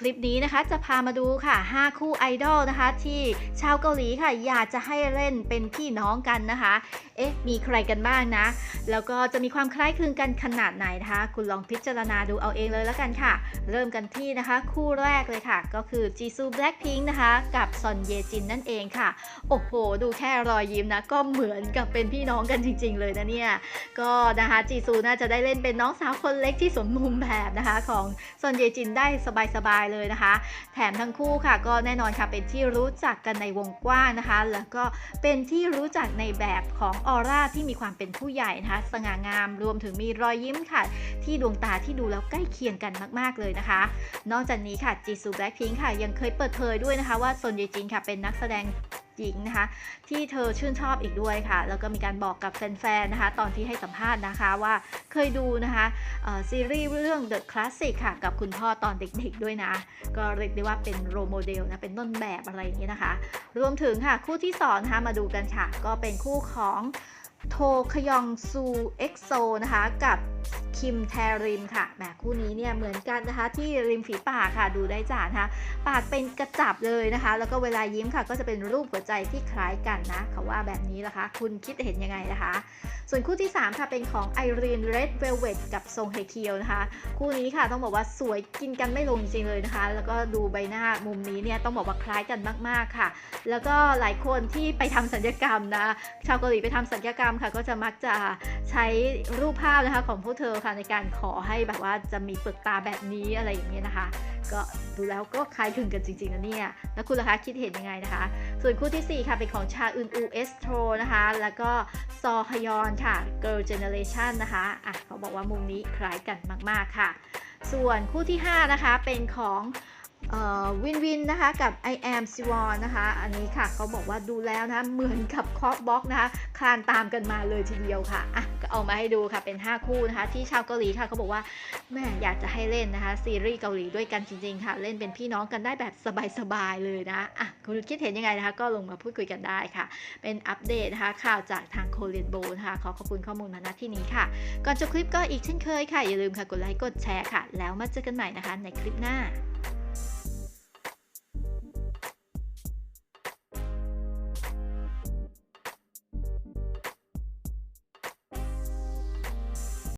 คลิปนี้นะคะจะพามาดูค่ะ 5 คู่ไอดอลนะคะ ที่ชาวเกาหลีค่ะอยากจะให้เล่นเป็นพี่น้องกันนะคะ เอ๊ะ มีใครกันบ้างนะ แล้วก็จะมีความคล้ายคลึงกันขนาดไหนนะคะ คุณลองพิจารณาดูเอาเองเลยแล้วกันค่ะ เริ่มกันที่นะคะ คู่แรกเลยค่ะ ก็คือจีซูแบล็คพิงค์นะคะ กับซอนเยจินนั่นเองค่ะ โอ้โห ดูแค่รอยยิ้มนะ ก็เหมือนกับเป็นพี่น้องกันจริง ๆ เลยนะเนี่ย ก็นะคะจีซูน่าจะได้เล่นเป็นน้องสาวคนเล็กที่สมมุมแบบนะคะ ของซอนเยจินได้สบายๆเลยนะคะ แถมทั้งคู่ค่ะ ก็แน่นอนค่ะเป็นที่รู้จักกันในวงกว้างนะคะ แล้วก็เป็นที่รู้จักในแบบของออร่าที่มีความเป็นผู้ใหญ่นะคะสง่างามรวมถึงมีรอยยิ้มค่ะ ที่ดวงตาที่ดูแล้วใกล้เคียงกันมากๆเลยนะคะ นอกจากนี้ค่ะจีซูแบล็คพิงค์ค่ะยังเคยเปิดเผยด้วยนะคะ ว่าซนเยจินค่ะเป็นนักแสดง หญิงนะคะที่เธอชื่นชอบอีกด้วยค่ะ แล้วก็มีการบอกกับแฟนๆนะคะ ตอนที่ให้สัมภาษณ์นะคะว่าเคยดูนะคะซีรีส์เรื่อง The Classic ค่ะ กับคุณพ่อตอนเด็กๆด้วยนะ ก็เรียกได้ว่าเป็นโรโมเดลนะ เป็นต้นแบบอะไรอย่างนี้นะคะ รวมถึงค่ะ คู่ที่สองนะคะมาดูกันค่ะ ก็เป็นคู่ของโทคยองซูเอ็กโซนะคะ กับ คิมแทริมค่ะแหมคู่นี้เนี่ยเหมือนกันนะคะที่ริมฝีปากค่ะดูได้จากนะคะปากเป็นกระจับเลยนะคะ แล้วก็เวลายิ้มค่ะ ก็จะเป็นรูปหัวใจที่คล้ายกันนะเขาว่าแบบนี้นะคะ คุณคิดเห็นยังไงนะคะ ส่วนคู่ที่ 3 ค่ะเป็นของไอรีนเรดเวลเว t กับซงเฮเคียวนะคะ คู่นี้ค่ะต้องบอกว่าสวยกินกันไม่ลงจริงเลยนะคะ แล้วก็ดูใบหน้ามุมนี้เนี่ยต้องบอกว่าคล้ายกันมากๆค่ะ แล้วก็หลายคนที่ไปทำสัญญกรรมนะชาวเกาหลีไปทำสัญญกรรมค่ะ ก็จะมักจะใช้รูปภาพนะคะของพวกเธอค่ะในการขอให้แบบว่าจะมีเปลือกตาแบบนี้อะไรอย่างเงี้ยนะคะ ก็ดูแล้วก็คล้ายคลึงกันจริงๆนะเนี่ย แล้วคุณล่ะคะคิดเห็นยังไงนะคะ ส่วนคู่ทีสี่4 ค่ะ เป็นของชาอึนอูเอสโทรนะคะ แล้วก็ซอฮยอนค่ะ Girl Generation นะคะอะเขาบอกว่ามุมนี้คล้ายกันมากๆค่ะ ส่วนคู่ที่ 5 นะคะเป็นของวินวินนะคะกับ I am s i w o n นะคะ อันนี้ค่ะเขาบอกว่าดูแล้วนะเหมือนกับคอกบ็อกนะคะคลานตามกันมาเลยทีเดียวค่ะอะ เอามาให้ดูค่ะเป็น 5 คู่นะคะ ที่ชาวเกาหลีค่ะเขาบอกว่าแม่อยากจะให้เล่นนะคะ ซีรีส์เกาหลีด้วยกันจริงๆค่ะ เล่นเป็นพี่น้องกันได้แบบสบายๆเลยนะอะคุณคิดเห็นยังไงนะคะ ก็ลงมาพูดคุยกันได้ค่ะ เป็นอัปเดตนะคะ ข่าวจากทางโคเรียนโบนะคะขอขอบคุณข้อมูลมาณที่นี้ค่ะ ก่อนจบคลิปก็อีกเช่นเคยค่ะอย่าลืมค่ะกดไลค์กดแชร์ค่ะ แล้วมาเจอกันใหม่นะคะในคลิปหน้า